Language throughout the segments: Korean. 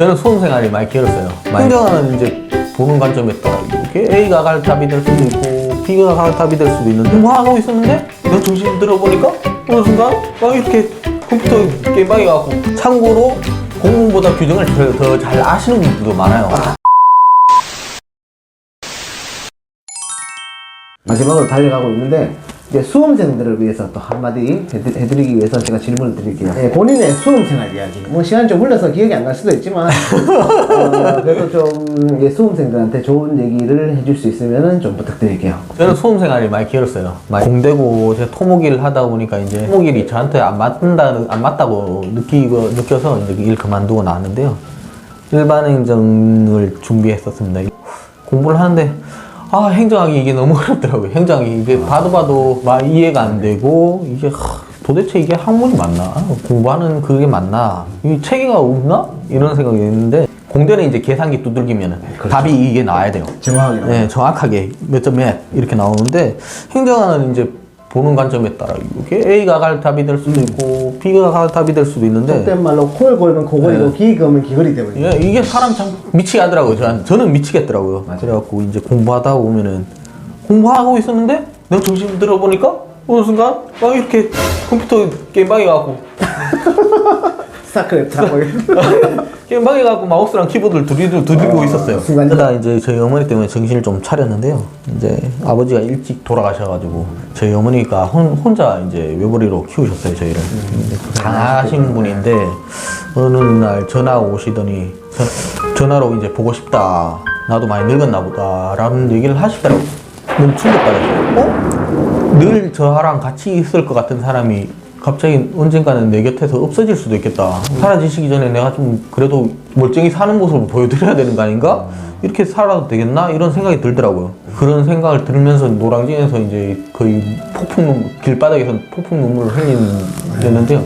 저는 수험 생활이 많이 길었어요. 행정은 이제 보는 관점에 따라 이렇게 A가 갈 답이 될 수도 있고 B가 갈 답이 될 수도 있는데. 뭐 하고 있었는데? 내가 정신 들어보니까 어느 순간 막 이렇게 컴퓨터 게임방에 가고 참고로 공무보다 규정을 더 잘 아시는 분들도 많아요. 마지막으로 달려가고 있는데 이제 수험생들을 위해서 또 한마디 해드- 해드리 기 위해서 제가 질문을 드릴게요. 예, 본인의 수험생활 이야기. 뭐 시간 좀 흘러서 기억이 안 날 수도 있지만 어, 그래도 좀 예, 수험생들한테 좋은 얘기를 해줄 수 있으면 좀 부탁드릴게요. 저는 수험생활이 많이 길었어요. 많이 공대고 제가 토목일 하다 보니까 이제 토목일이 저한테 안 맞는다 안 맞다고 느끼고 느껴서 이제 일 그만두고 나왔는데요. 일반 행정을 준비했었습니다. 공부를 하는데 아 행정하기 이게 너무 어렵더라고요. 행정이 이게 봐도 봐도 막 이해가 안 되고 이게 하, 도대체 이게 학문이 맞나? 공부하는 그게 맞나? 이 체계가 없나? 이런 생각이 있는데 공대는 이제 계산기 두들기면 답이 이게 나와야 돼요. 정확하게. 네, 정확하게 몇 점 몇 이렇게 나오는데 행정은 이제 보는 관점에 따라 이게 A가 갈 답이 될 수도 있고 B가 갈 답이 될 수도 있는데 속된 말로 콜 걸면 고걸이고 기 걸면 기걸이 되거든요. 예, 이게 사람 참 미치게 하더라고요. 저는, 저는 미치겠더라고요. 그래갖고 이제 공부하다 보면은 공부하고 있었는데 내가 정신 들어보니까 어느 순간 막 이렇게 컴퓨터 게임방에 가고 스타크래프트 하고 게임방에 가고 마우스랑 키보드를 두리고, 두리고 있었어요. 순간- 그러다 이제 저희 어머니 때문에 정신을 좀 차렸는데요. 이제 아버지가 일찍 돌아가셔가지고 저희 어머니가 혼, 혼자 이제 외벌이로 키우셨어요, 저희를. 근데 강하신 분인데 어느 날 전화 오시더니 전- 전화로 이제 보고 싶다. 나도 많이 늙었나 보다라는 얘기를 하시더라고요. 너무 충격받았어요. 어? 늘 저랑 같이 있을 것 같은 사람이 갑자기 언젠가는 내 곁에서 없어질 수도 있겠다. 사라지시기 전에 내가 좀 그래도 멀쩡히 사는 모습을 보여드려야 되는 거 아닌가? 이렇게 살아도 되겠나? 이런 생각이 들더라고요. 그런 생각을 들면서 노량진에서 이제 거의 폭풍, 눈- 길바닥에서 폭풍 눈물을 흘리는데요.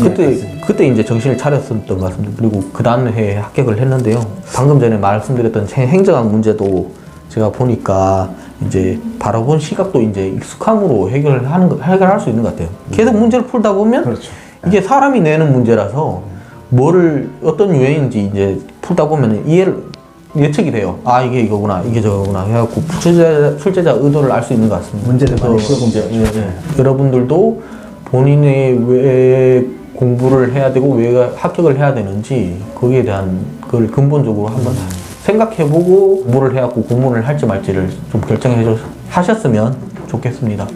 그때, 그때 이제 정신을 차렸었던 것 같습니다. 그리고 그 다음 해에 합격을 했는데요. 방금 전에 말씀드렸던 행- 행정학 문제도 제가 보니까 이제 바라본 시각도 이제 익숙함으로 해결하는 거- 해결할 수 있는 것 같아요. 계속 문제를 풀다 보면 그렇죠. 이게 사람이 내는 문제라서 뭐를 어떤 유행인지 이제 풀다 보면 이해를 예측이 돼요. 아 이게 이거구나, 이게 저거구나 해갖고 출제자, 출제자 의도를 알 수 있는 것 같습니다. 문제를 많이 이제 예, 예. 여러분들도 본인의 왜 공부를 해야 되고 왜 합격을 해야 되는지 거기에 대한 그걸 근본적으로 한번 생각해보고 공부를 해갖고 공부를 할지 말지를 좀 결정해 줘 하셨으면 좋겠습니다.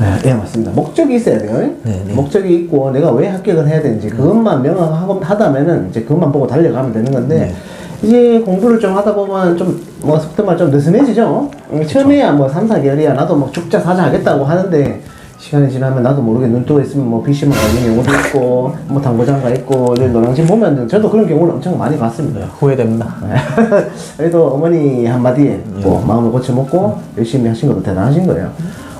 네, 예, 맞습니다. 목적이 있어야 돼요. 네, 네. 목적이 있고 내가 왜 합격을 해야 되는지 그것만 명확하다면은 이제 그것만 보고 달려가면 되는 건데 네. 이제 공부를 좀 하다 보면 좀뭐 말좀 느슨해지죠. 음, 처음에야 뭐 3, 4개월이야 나도 뭐 죽자 사자 하겠다고 하는데 시간이 지나면 나도 모르게 눈 뜨고 있으면 뭐 PC만 가는 경우도 있고 뭐 당구장 가 있고 노량진 보면 저도 그런 경우를 엄청 많이 봤습니다. 네, 후회됩니다. 그래도 어머니 한마디에 또 마음을 고쳐먹고 열심히 하신 것도 대단하신 거예요.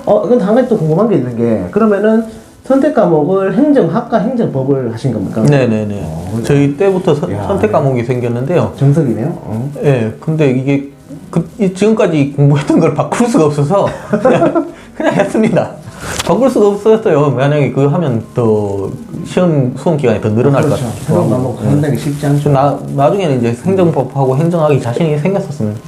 어, 근데 한 가지 또 궁금한 게 있는 게 그러면은 선택 과목을 행정학과 행정법을 하신 겁니까? 네네네. 저희 때부터 선- 야, 선택 과목이 생겼는데요. 정석이네요. 어. 예, 근데 이게 그, 이 지금까지 공부했던 걸 바꿀 수가 없어서 그냥, 그냥 했습니다. 바꿀 수가 없었어요. 만약에 그거 하면 더 시험 수험 기간이 더 늘어날 것 그렇죠. 같아요. 새로운 과목 한다는 게 쉽지 않죠. 좀 나, 나중에는 이제 행정법하고 행정학이 자신이 생겼었습니다.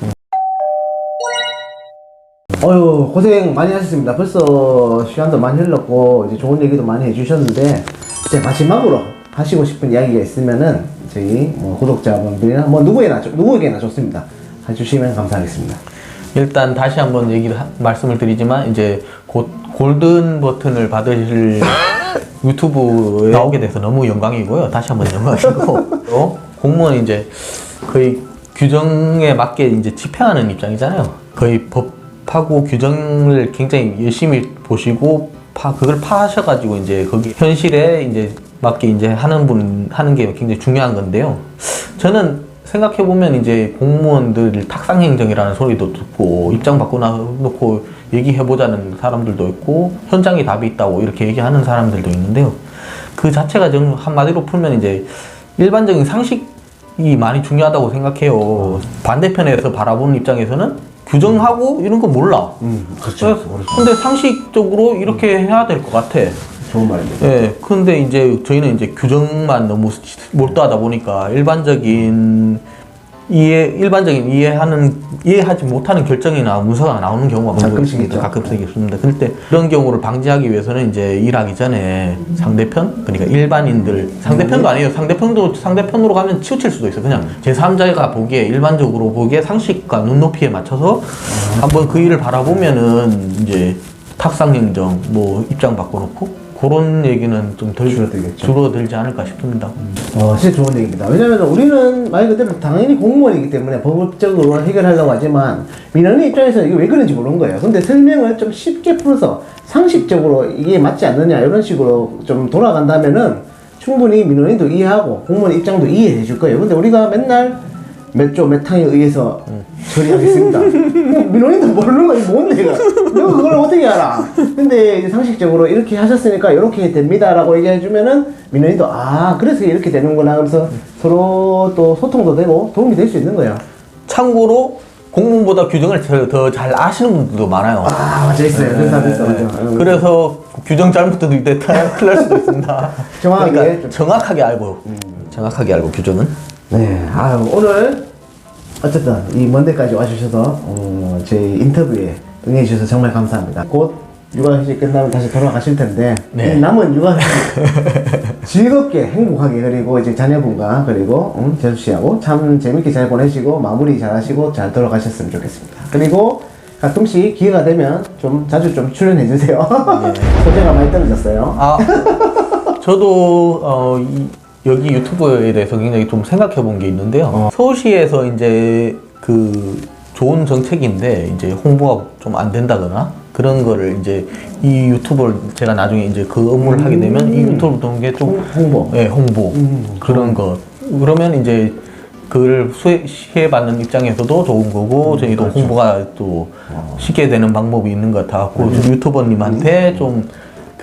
어휴 고생 많이 하셨습니다. 벌써 시간도 많이 흘렀고 이제 좋은 얘기도 많이 해주셨는데 이제 마지막으로 하시고 싶은 이야기가 있으면은 저희 뭐 구독자분들이나 뭐 누구에나 좋- 누구에게나 좋습니다. 해주시면 감사하겠습니다. 일단 다시 한번 얘기를 하- 말씀을 드리지만 이제 곧 골든 버튼을 받으실 유튜브에 나오게 돼서 너무 영광이고요. 다시 한번 영광이고 또 공무원 이제 거의 규정에 맞게 이제 집행하는 입장이잖아요. 거의 법하고 규정을 굉장히 열심히 보시고 파 그걸 파하셔가지고 이제 거기 현실에 이제 맞게 이제 하는 분 하는 게 굉장히 중요한 건데요. 저는 생각해 보면 이제 공무원들 탁상 행정이라는 소리도 듣고 입장 바꿔놓고 얘기해 보자는 사람들도 있고 현장에 답이 있다고 이렇게 얘기하는 사람들도 있는데요. 그 자체가 좀 한마디로 풀면 이제 일반적인 상식이 많이 중요하다고 생각해요. 반대편에서 바라보는 입장에서는 규정하고 이런 거 몰라. 음, 그렇죠. 근데 상식적으로 이렇게 해야 될 것 같아. 좋은 말입니다. 예, 근데 이제 저희는 이제 규정만 너무 몰두하다 보니까 일반적인 이해, 일반적인 이해하는, 이해하지 못하는 결정이나 문서가 나오는 경우가 가끔씩. 있죠. 가끔씩 있습니다. 그때 그런 경우를 방지하기 위해서는 이제 일하기 전에 상대편, 그러니까 일반인들, 상대편도 아니에요. 상대편도, 상대편으로 가면 치우칠 수도 있어요. 그냥 제 3자가 보기에, 일반적으로 보기에 상식과 눈높이에 맞춰서 한번 그 일을 바라보면은 이제 탁상행정, 뭐 입장 바꿔놓고 그런 얘기는 좀 덜 줄어들겠죠. 줄어들지 않을까 싶습니다. 어, 진짜 좋은 얘기입니다. 왜냐면 우리는 말 그대로 당연히 공무원이기 때문에 법적으로 해결하려고 하지만 민원인 입장에서는 이게 왜 그런지 모르는 거예요. 근데 설명을 좀 쉽게 풀어서 상식적으로 이게 맞지 않느냐 이런 식으로 좀 돌아간다면은 충분히 민원인도 이해하고 공무원 입장도 이해해 줄 거예요. 근데 우리가 맨날 몇조몇 항에 의해서 처리하겠습니다. 뭐 민원인도 모르는 거 이거 뭔데 이거. 너 그걸 어떻게 알아? 근데 이제 상식적으로 이렇게 하셨으니까 이렇게 됩니다라고 얘기해 주면은 민원인도 아 그래서 이렇게 되는구나 하면서 서로 또 소통도 되고 도움이 될 수 있는 거예요. 참고로 공무원보다 규정을 더 잘 아시는 분들도 많아요. 아 맞아 있어요. 그런 사람 있어 맞아. 응. 그래서 규정 잘못도 이때 큰일 날 수도 있습니다. 정확하게 그러니까 좀. 정확하게 알고 정확하게 알고 규정은 네, 아유, 오늘 어쨌든 이 먼 데까지 와주셔서 어, 제 인터뷰에 응해주셔서 정말 감사합니다. 곧 육아휴직 끝나면 다시 돌아가실 텐데 네. 이 남은 육아휴직 즐겁게 행복하게 그리고 이제 자녀분과 그리고 음, 재수 씨하고 참 재밌게 잘 보내시고 마무리 잘 하시고 잘 돌아가셨으면 좋겠습니다. 그리고 가끔씩 기회가 되면 좀 자주 좀 출연해 주세요. 소재가 많이 떨어졌어요. 아 저도 어, 이- 여기 유튜브에 대해서 굉장히 좀 생각해 본 게 있는데요. 어. 서울시에서 이제 그 좋은 정책인데 이제 홍보가 좀 안 된다거나 그런 거를 이제 이 유튜브를 제가 나중에 이제 그 업무를 하게 되면 이 유튜브 동게좀 홍- 홍보. 네, 홍보. 음, 그런 거. 그러면 이제 그걸 수혜 받는 입장에서도 좋은 거고 저희도 홍보가 또 쉽게 되는 방법이 있는 것 같아갖고 좀 유튜버님한테 좀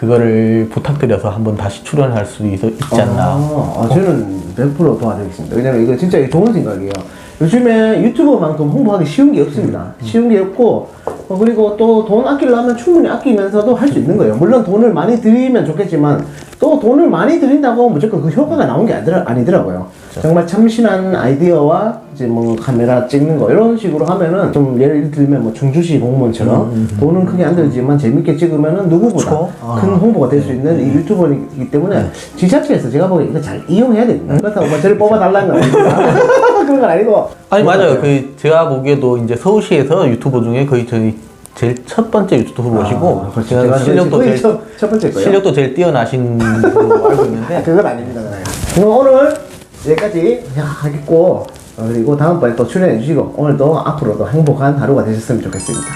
그거를 부탁드려서 한번 다시 출연할 수 있, 있지 않나 아, 아, 저는 100% 도와드리겠습니다. 왜냐면 이거 진짜 좋은 생각이에요. 요즘에 유튜버만큼 홍보하기 쉬운 게 없습니다. 쉬운 게 없고, 어, 그리고 또 돈 아끼려면 충분히 아끼면서도 할 수 있는 거예요. 물론 돈을 많이 들이면 좋겠지만, 또 돈을 많이 들인다고 무조건 그 효과가 나온 게 아니더라, 아니더라고요. 정말 참신한 아이디어와 이제 뭐 카메라 찍는 거 이런 식으로 하면은 좀 예를 들면 뭐 중주시 공무원처럼 돈은 크게 안 들지만 재밌게 찍으면은 누구보다 그쵸? 큰 홍보가 될수 있는 이 유튜버이기 때문에 지자체에서 제가 보기엔 이거 잘 이용해야 됩니다. 그렇다고 뭐 저를 뽑아달라는 건 아닙니다. 그런 건 아니고. 아니 맞아요 그 제가 보기에도 이제 서울시에서 유튜버 중에 거의 저희 제일 첫 번째 유튜버시고 아, 그렇죠. 제가 실력도 제일 첫, 첫 번째 거예요. 실력도 제일 뛰어나신 걸로 알고 아, 있는데 그건 아닙니다. 그건 아닙니다. 그럼 오늘 여기까지 하겠고 어, 그리고 다음번에 또 출연해 주시고 오늘도 앞으로도 행복한 하루가 되셨으면 좋겠습니다.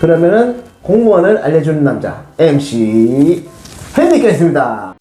그러면은 공무원을 알려주는 남자 MC 헨리께였습니다.